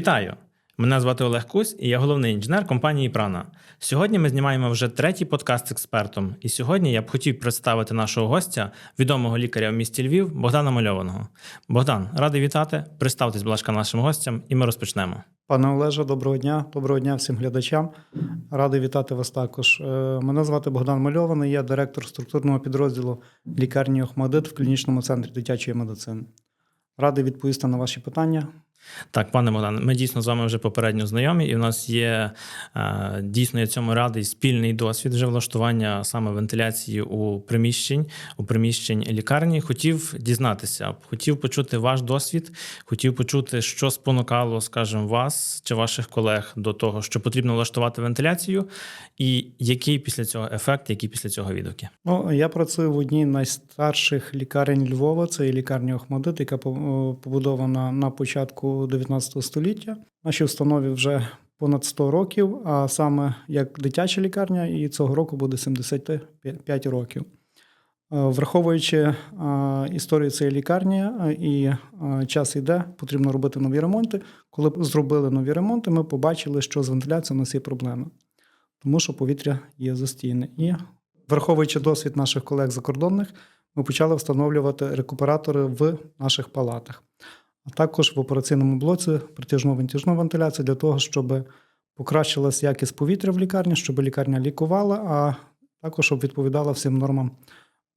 Вітаю! Мене звати Олег Кусь, і я головний інженер компанії Прана. Сьогодні ми знімаємо вже третій подкаст з експертом. І сьогодні я б хотів представити нашого гостя, відомого лікаря в місті Львів Богдана Мальованого. Богдан, радий вітати. Представтесь, будь ласка, нашим гостям, і ми розпочнемо. Пане Олеже, доброго дня. Доброго дня всім глядачам. Радий вітати вас також. Е, Мене звати Богдан Мальований, я директор структурного підрозділу лікарні Охмадит в клінічному центрі дитячої медицини. Радий відповісти на ваші питання. Так, пане Богдан, ми дійсно з вами вже попередньо знайомі, і в нас є е, дійсно я цьому радий спільний досвід вже влаштування саме вентиляції у приміщень, у приміщень лікарні. Хотів дізнатися, хотів почути ваш досвід, хотів почути, що спонукало, скажімо, вас чи ваших колег до того, що потрібно влаштувати вентиляцію, і який після цього ефект, які після цього відгуки. Ну, я працюю в одній з найстарших лікарень Львова. Це лікарня Охмадит, яка по- побудована на початку 19 століття. Нашій установі вже понад 100 років, а саме як дитяча лікарня, і цього року буде 75 років. Е, Враховуючи е, історію цієї лікарні е, і час йде, потрібно робити нові ремонти. Коли зробили нові ремонти, ми побачили, що з вентиляцією у нас є проблеми, тому що повітря є застійне. І враховуючи досвід наших колег закордонних, ми почали встановлювати рекуператори в наших палатах, а також в операційному блоці притяжну вентяжну вентиляцію для того, щоб покращилась якість повітря в лікарні, щоб лікарня лікувала, а також щоб відповідала всім нормам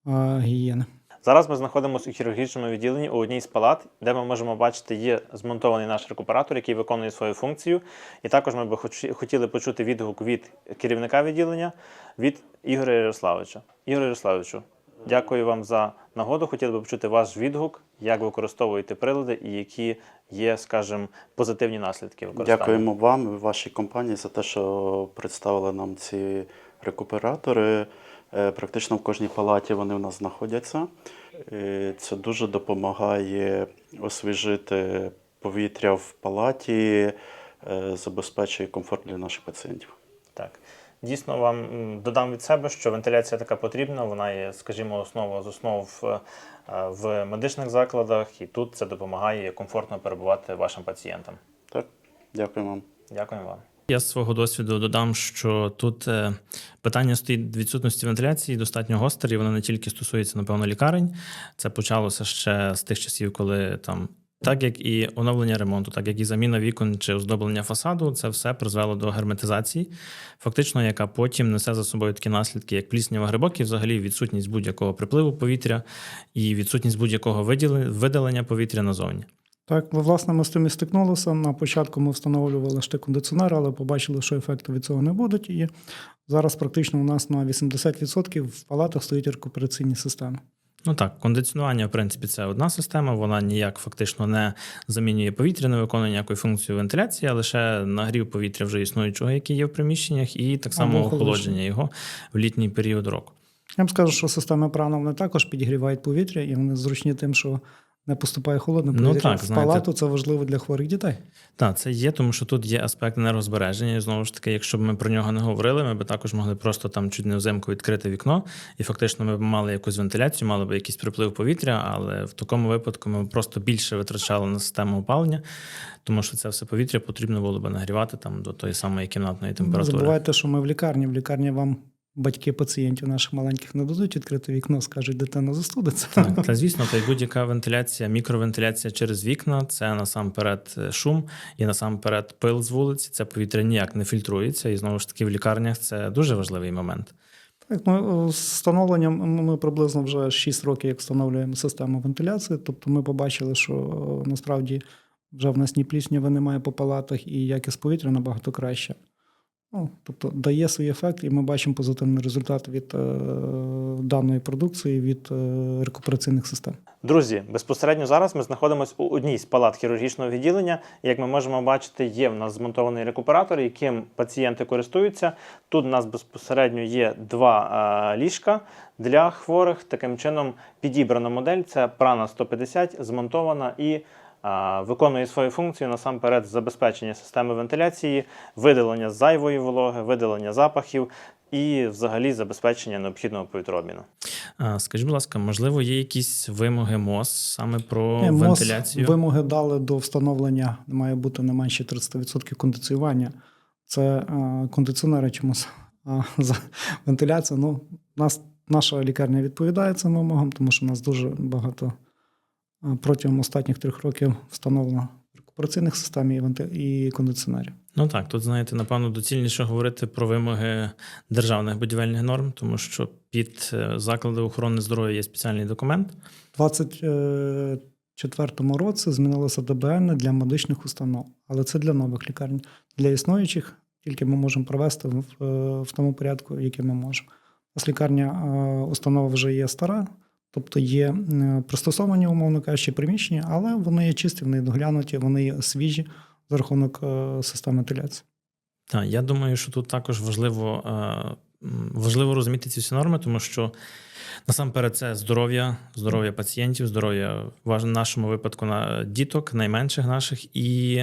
е, гігієни. Зараз ми знаходимося у хірургічному відділенні у одній з палат, де ми можемо бачити, є змонтований наш рекуператор, який виконує свою функцію. І також ми би хоч- хотіли почути відгук від керівника відділення від Ігоря Ярославовича. Ігор Ярославовичу, дякую вам за нагоду. Хотіли би почути ваш відгук, як ви використовуєте прилади і які є, скажімо, позитивні наслідки використання. Дякуємо вам і вашій компанії за те, що представили нам ці рекуператори. Е, Практично в кожній палаті вони в нас знаходяться. Е, Це дуже допомагає освіжити повітря в палаті, е, забезпечує комфорт для наших пацієнтів. Так. Дійсно, вам додам від себе, що вентиляція така потрібна. Вона є, скажімо, основа з основ е, в медичних закладах, і тут це допомагає комфортно перебувати вашим пацієнтам. Так, дякую вам. Дякуємо вам. Я з свого досвіду додам, що тут е, питання стоїть відсутності вентиляції достатньо гостре, і воно не тільки стосується, напевно, лікарень. Це почалося ще з тих часів, коли там. Так як і оновлення ремонту, так як і заміна вікон чи оздоблення фасаду, це все призвело до герметизації, фактично, яка потім несе за собою такі наслідки, як пліснява грибок, і взагалі відсутність будь-якого припливу повітря і відсутність будь-якого видалення повітря назовні. Так, власне, ми з тим і стикнулися. На початку ми встановлювали ще кондиціонер, але побачили, що ефекту від цього не будуть. І зараз практично у нас на 80% в палатах стоять рекупераційні системи. Ну так, кондиціонування, в принципі, це одна система, вона ніяк фактично не замінює повітря, не виконує ніякої функції вентиляції, а лише нагрів повітря вже існуючого, який є в приміщеннях, і так само Або охолодження його в літній період року. Я б скажу, що системи прана вони також підігрівають повітря, і вони зручні тим, що не поступає холодне Ну так, в знаєте. палату. Це важливо для хворих дітей. Так, це є, тому що тут є аспект енергозбереження. І знову ж таки, якщо б ми про нього не говорили, ми б також могли просто там чуть не взимку відкрити вікно, і фактично ми б мали якусь вентиляцію, мали б якийсь приплив повітря, але в такому випадку ми б просто більше витрачали на систему опалення, тому що це все повітря потрібно було б нагрівати там до тої самої кімнатної температури. Не забувайте, що ми в лікарні. В лікарні вам батьки пацієнтів наших маленьких не дадуть відкрити вікно, скажуть, дитина застудиться. Так, та звісно, та й будь-яка вентиляція, мікровентиляція через вікна це насамперед е, шум і насамперед пил з вулиці. Це повітря ніяк не фільтрується. І знову ж таки в лікарнях це дуже важливий момент. Так, ну, з встановленням ми приблизно вже 6 років, як встановлюємо систему вентиляції. Тобто ми побачили, що е, насправді вже в нас ні плісняви немає по палатах, і якість повітря набагато краще. Ну, тобто дає свій ефект, і ми бачимо позитивний результат від е, даної продукції, від е, рекупераційних систем. Друзі, безпосередньо зараз ми знаходимося у одній з палат хірургічного відділення. Як ми можемо бачити, є в нас змонтований рекуператор, яким пацієнти користуються. Тут у нас безпосередньо є два е, ліжка для хворих. Таким чином підібрана модель це Prana 150, змонтована і виконує свою функцію насамперед забезпечення системи вентиляції, видалення зайвої вологи, видалення запахів і взагалі забезпечення необхідного повітрообміну. Скажіть, будь ласка, можливо, є якісь вимоги МОЗ саме про МОЗ вентиляцію? Вимоги дали до встановлення має бути не менше 30% кондиціювання. Це е, кондиціонери чомусь. А за вентиляція. Ну, нас, наша лікарня відповідає цим вимогам, тому що у нас дуже багато е, протягом останніх трьох років встановлено рекупераційних систем і, кондиціонерів. Ну так, тут знаєте, напевно, доцільніше говорити про вимоги державних будівельних норм, тому що під е, заклади охорони здоров'я є спеціальний документ. У 2024 році змінилося ДБН для медичних установ, але це для нових лікарень. Для існуючих тільки ми можемо провести в, е, в тому порядку, який ми можемо. У нас лікарня е, установа вже є стара, тобто є е, пристосовані, умовно кажучи, приміщення, але вони є чисті, вони доглянуті, вони свіжі за рахунок е, системи вентиляції. Так, я думаю, що тут також важливо, е, важливо розуміти ці всі норми, тому що насамперед це здоров'я, здоров'я пацієнтів, здоров'я в нашому випадку на діток, найменших наших. І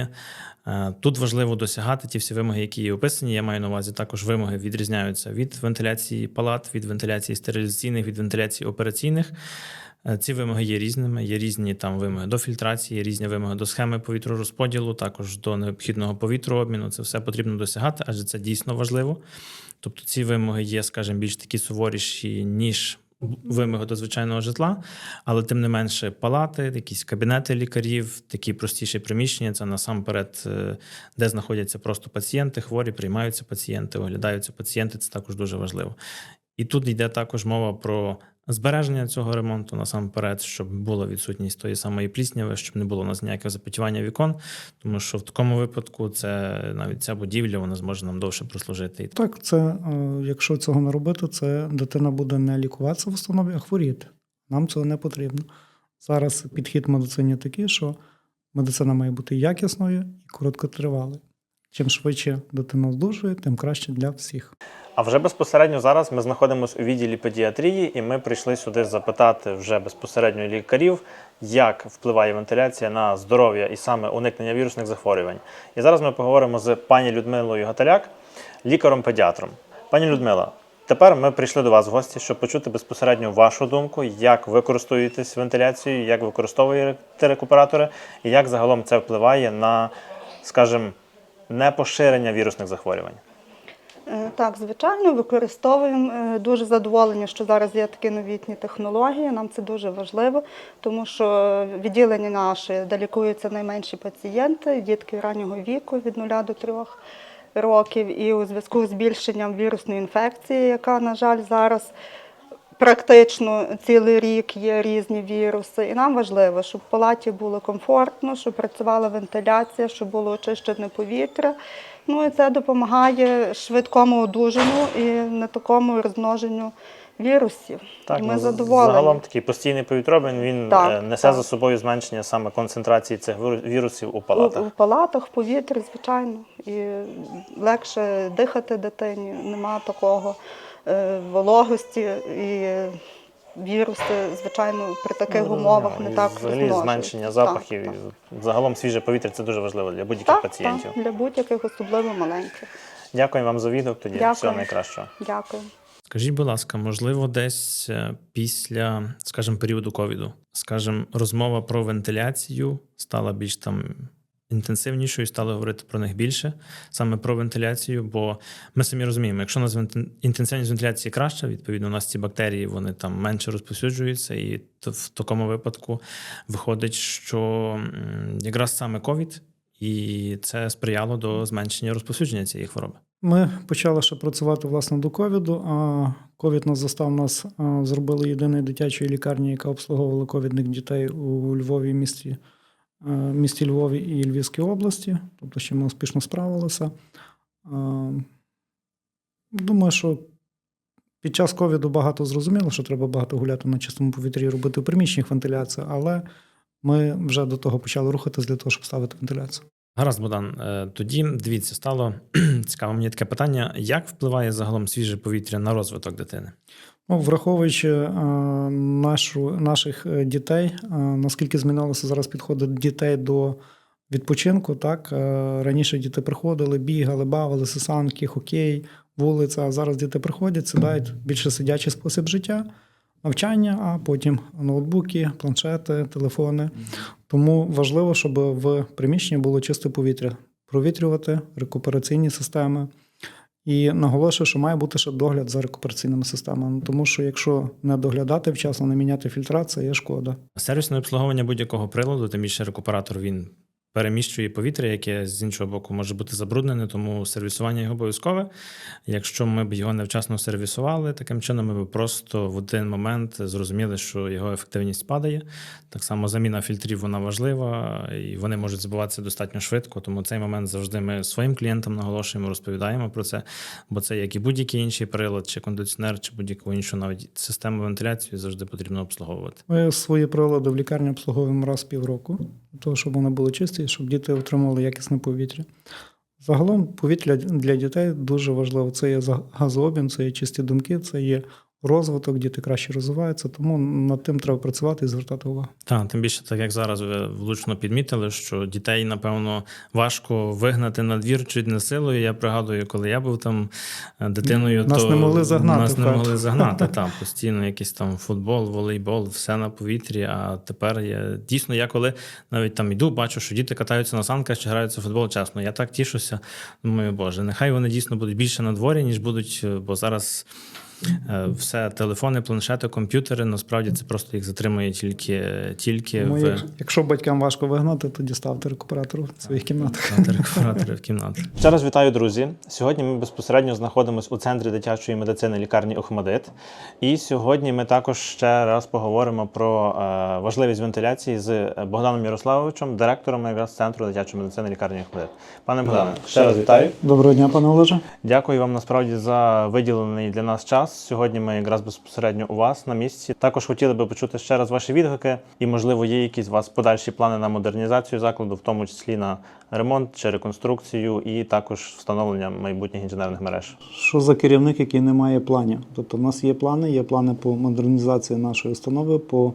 е, тут важливо досягати ті всі вимоги, які є описані. Я маю на увазі також вимоги відрізняються від вентиляції палат, від вентиляції стерилізаційних, від вентиляції операційних. Е, Ці вимоги є різними. Є різні там вимоги до фільтрації, є різні вимоги до схеми повітророзподілу, також до необхідного повітрообміну. Це все потрібно досягати, адже це дійсно важливо. Тобто ці вимоги є, скажімо, більш такі суворіші, ніж вимоги до звичайного житла, але тим не менше палати, якісь кабінети лікарів, такі простіші приміщення. Це насамперед, е, де знаходяться просто пацієнти, хворі, приймаються пацієнти, оглядаються пацієнти. Це також дуже важливо. І тут йде також мова про збереження цього ремонту насамперед, щоб була відсутність тої самої плісняви, щоб не було у нас ніякого запотівання вікон, тому що в такому випадку це навіть ця будівля вона зможе нам довше прослужити. Так, це е, якщо цього не робити, це дитина буде не лікуватися в установі, а хворіти. Нам цього не потрібно. Зараз підхід медицині такий, що медицина має бути якісною і короткотривалою. Чим швидше дитина одужує, тим краще для всіх. А вже безпосередньо зараз ми знаходимося у відділі педіатрії, і ми прийшли сюди запитати вже безпосередньо лікарів, як впливає вентиляція на здоров'я і саме уникнення вірусних захворювань. І зараз ми поговоримо з пані Людмилою Гаталяк, лікаром-педіатром. Пані Людмила, тепер ми прийшли до вас в гості, щоб почути безпосередньо вашу думку, як ви користуєтесь вентиляцією, як використовуєте рекуператори, і як загалом це впливає на, скажімо, непоширення вірусних захворювань. Е, Так, звичайно, використовуємо Е, дуже задоволені, що зараз є такі новітні технології. Нам це дуже важливо, тому що відділення наше, де лікуються найменші пацієнти, дітки раннього віку від 0 до 3 років, і у зв'язку з збільшенням вірусної інфекції, яка, на жаль, зараз практично цілий рік є різні віруси. І нам важливо, щоб в палаті було комфортно, щоб працювала вентиляція, щоб було очищене повітря. Ну і це допомагає швидкому одужанню і не такому розмноженню вірусів. і ми ну, задоволені. Загалом такий постійний повітробин він Так, е, несе так. за собою зменшення саме концентрації цих вірусів у У, палатах. у палатах, в повітрі, звичайно, і легше дихати дитині, нема такого вологості і віруси, звичайно, при таких Ну, умовах зрозуміло. не І так Взагалі зменшення запахів. Так, і Загалом свіже повітря це дуже важливо для будь-яких так, пацієнтів. так, для будь-яких, особливо маленьких. Дякую вам за відео. Тоді Дякую. всього найкращого. Дякую. Скажіть, будь ласка, можливо, десь е, після, скажімо, періоду ковіду, скажімо, розмова про вентиляцію стала більш там інтенсивнішою, стали говорити про них більше, саме про вентиляцію, бо ми самі розуміємо, якщо у нас інтенсивність вентиляції краща, відповідно, у нас ці бактерії вони там менше розповсюджуються, і в такому випадку виходить, що якраз саме ковід, і це сприяло до зменшення розповсюдження цієї хвороби. Ми почали ще працювати власне до ковіду. А ковід нас застав нас, зробили єдиною дитячою лікарні, яка обслуговувала ковідних дітей у Львові, місті, е, місті Львові і Львівській області. Тобто, ще ми успішно справилися. Думаю, що під час ковіду багато зрозуміло, що треба багато гуляти на чистому повітрі і робити в приміщеннях вентиляцію, але ми вже до того почали рухатись для того, щоб ставити вентиляцію. Гаразд, Богдан. Е, Тоді дивіться, стало цікаво мені таке питання: як впливає загалом свіже повітря на розвиток дитини? Ну, враховуючи е, нашу, наших е, дітей, е, наскільки змінилося зараз підходи дітей до відпочинку, так раніше діти приходили, бігали, бавилися, санки, хокей, вулиця. А зараз діти приходять, сідають більше сидячий спосіб життя. навчання, а потім ноутбуки, планшети, телефони. Тому важливо, щоб в приміщенні було чисте повітря, провітрювати рекупераційні системи. І наголошую, що має бути ще догляд за рекупераційними системами, тому що якщо не доглядати вчасно, не міняти фільтрацію, є шкода. Сервісне обслуговування будь-якого приладу, тим більше рекуператор він переміщує повітря, яке з іншого боку може бути забруднене, тому сервісування його обов'язкове. Якщо ми б його невчасно сервісували, таким чином ми б просто в один момент зрозуміли, що його ефективність падає. Так само заміна фільтрів вона важлива, і вони можуть збиватися достатньо швидко. Тому цей момент завжди ми своїм клієнтам наголошуємо, розповідаємо про це, бо це як і будь-який інший прилад, чи кондиціонер, чи будь-яку іншу навіть систему вентиляції завжди потрібно обслуговувати. Ми свої прилади в лікарні обслуговуємо раз півроку, того, щоб вони були чисті, щоб діти отримали якісне повітря. Загалом повітря для дітей дуже важливо. Це є газообмін, це є чисті думки, це є розвиток, діти краще розвиваються, тому над тим треба працювати і звертати увагу. Так, тим більше, так як зараз ви влучно підмітили, що дітей, напевно, важко вигнати на двір чуть не силою. Я пригадую, коли я був там е, дитиною, Нас то не могли загнати Нас не могли загнати. Там постійно якийсь там футбол, волейбол, все на повітрі. А тепер я дійсно, я коли навіть там йду, бачу, що діти катаються на санках чи граються в футбол. Чесно, я так тішуся. Думаю, боже, нехай вони дійсно будуть більше на дворі, ніж будуть, е, бо зараз. Е, Все, телефони, планшети, комп'ютери, насправді це просто їх затримує тільки, тільки Тому в якщо батькам важко вигнати, тоді ставте рекуператор в своїх кімнатах. на рекуператори в кімнатах. Ще раз вітаю, друзі. Сьогодні ми безпосередньо знаходимося у центрі дитячої медицини лікарні Охмадит. І сьогодні ми також ще раз поговоримо про е, важливість вентиляції з Богданом Ярославовичем, директором якраз центру дитячої медицини лікарні Охмадит. Пане Богдане, ще раз вітаю. Доброго дня, пане Олеже. Дякую вам насправді за виділений для нас час. Сьогодні ми якраз безпосередньо у вас на місці. Також хотіли би почути ще раз ваші відгуки, і можливо є якісь у вас подальші плани на модернізацію закладу, в тому числі на ремонт чи реконструкцію, і також встановлення майбутніх інженерних мереж. Що за керівник, який не має планів? Тобто, в нас є плани, є плани по модернізації нашої установи, по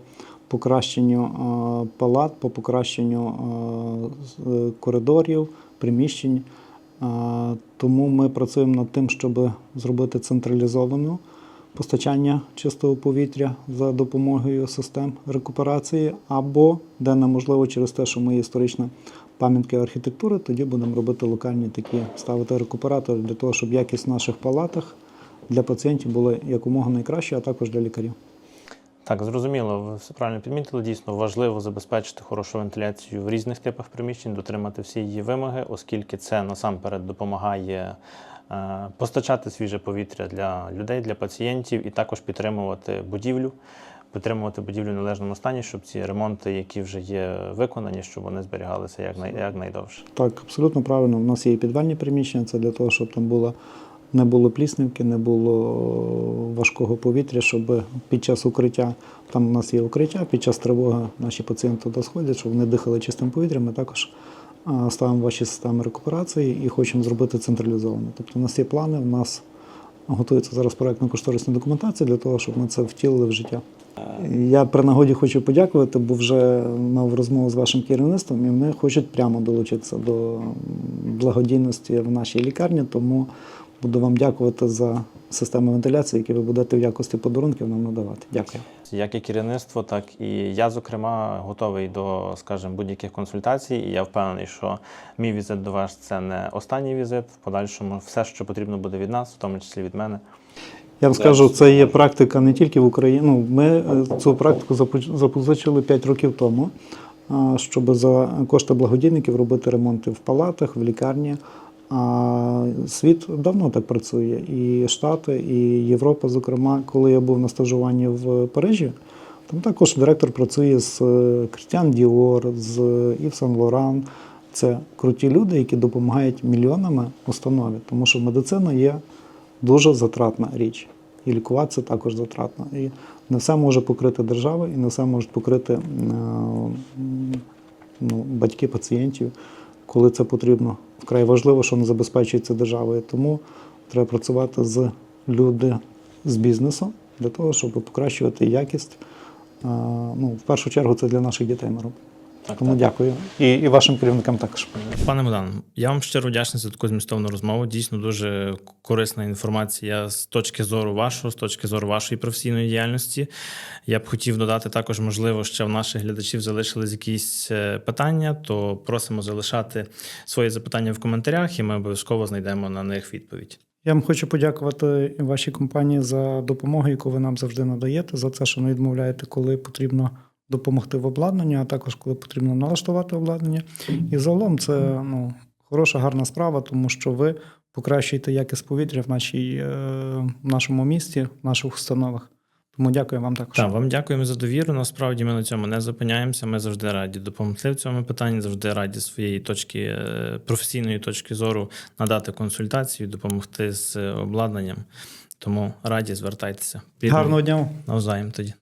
покращенню е, палат, по покращенню е, е, коридорів, приміщень. Тому ми працюємо над тим, щоб зробити централізовану постачання чистого повітря за допомогою систем рекуперації, або де неможливо через те, що ми історична пам'ятка архітектури, тоді будемо робити локальні такі ставити рекуператори для того, щоб якість в наших палатах для пацієнтів була якомога найкраща, а також для лікарів. Так, зрозуміло, ви все правильно підмітили. Дійсно важливо забезпечити хорошу вентиляцію в різних типах приміщень, дотримати всі її вимоги, оскільки це насамперед допомагає е, постачати свіже повітря для людей, для пацієнтів, і також підтримувати будівлю, підтримувати будівлю в належному стані, щоб ці ремонти, які вже є виконані, щоб вони зберігалися як, якнайдовше. Так, абсолютно правильно. У нас є і підвальні приміщення, це для того, щоб там було, не було пліснівки, не було важкого повітря, щоб під час укриття, там у нас є укриття, під час тривоги наші пацієнти туди сходять, щоб вони дихали чистим повітрям. Ми також ставимо ваші системи рекуперації і хочемо зробити централізовано. Тобто у нас є плани, у нас готується зараз проектно-кошторисна документація для того, щоб ми це втілили в життя. Я при нагоді хочу подякувати, бо вже мав розмову з вашим керівництвом, і вони хочуть прямо долучитися до благодійності в нашій лікарні. Тому буду вам дякувати за систему вентиляції, які ви будете в якості подарунків нам надавати. Дякую. Як і керівництво, так і я, зокрема, готовий до, скажімо, будь-яких консультацій. І я впевнений, що мій візит до вас це не останній візит. В подальшому все, що потрібно буде від нас, в тому числі від мене. Я вам скажу, це є практика не тільки в Україні. Ну, ми е, цю практику запозичили 5 років тому, щоб за кошти благодійників робити ремонти в палатах, в лікарні. А світ давно так працює. І Штати, і Європа, зокрема, коли я був на стажуванні в Парижі, там також директор працює з Крістіан Діор, з Ів Сан Лоран. Це круті люди, які допомагають мільйонами установі, тому що медицина є дуже затратна річ. І лікуватися також затратно. І не все може покрити держава, і не все можуть покрити е, ну, батьки пацієнтів, коли це потрібно. Вкрай важливо, що не забезпечується державою. Тому треба працювати з люди з бізнесом для того, щоб покращувати якість. Е, Ну, в першу чергу це для наших дітей ми робимо. Тому дякую. І, і вашим керівникам також. Пане Богдан, я вам щиро вдячний за таку змістовну розмову. Дійсно дуже корисна інформація з точки зору вашого, з точки зору вашої професійної діяльності. Я б хотів додати також, можливо, ще в наших глядачів залишились якісь е, питання, то просимо залишати свої запитання в коментарях, і ми обов'язково знайдемо на них відповідь. Я вам хочу подякувати вашій компанії за допомогу, яку ви нам завжди надаєте, за те, що не відмовляєте, коли потрібно допомогти в обладнанні, а також коли потрібно налаштувати обладнання. І загалом це ну, хороша, гарна справа, тому що ви покращуєте якість повітря в, нашій, е, в нашому місті, в наших установах. Тому дякую вам також. Так, вам дякуємо за довіру. Насправді ми на цьому не зупиняємося. Ми завжди раді допомогти в цьому питанні, завжди раді своєї точки е, професійної точки зору надати консультацію, допомогти з е, обладнанням. Тому раді звертайтеся. Гарного дня. навзаєм тоді.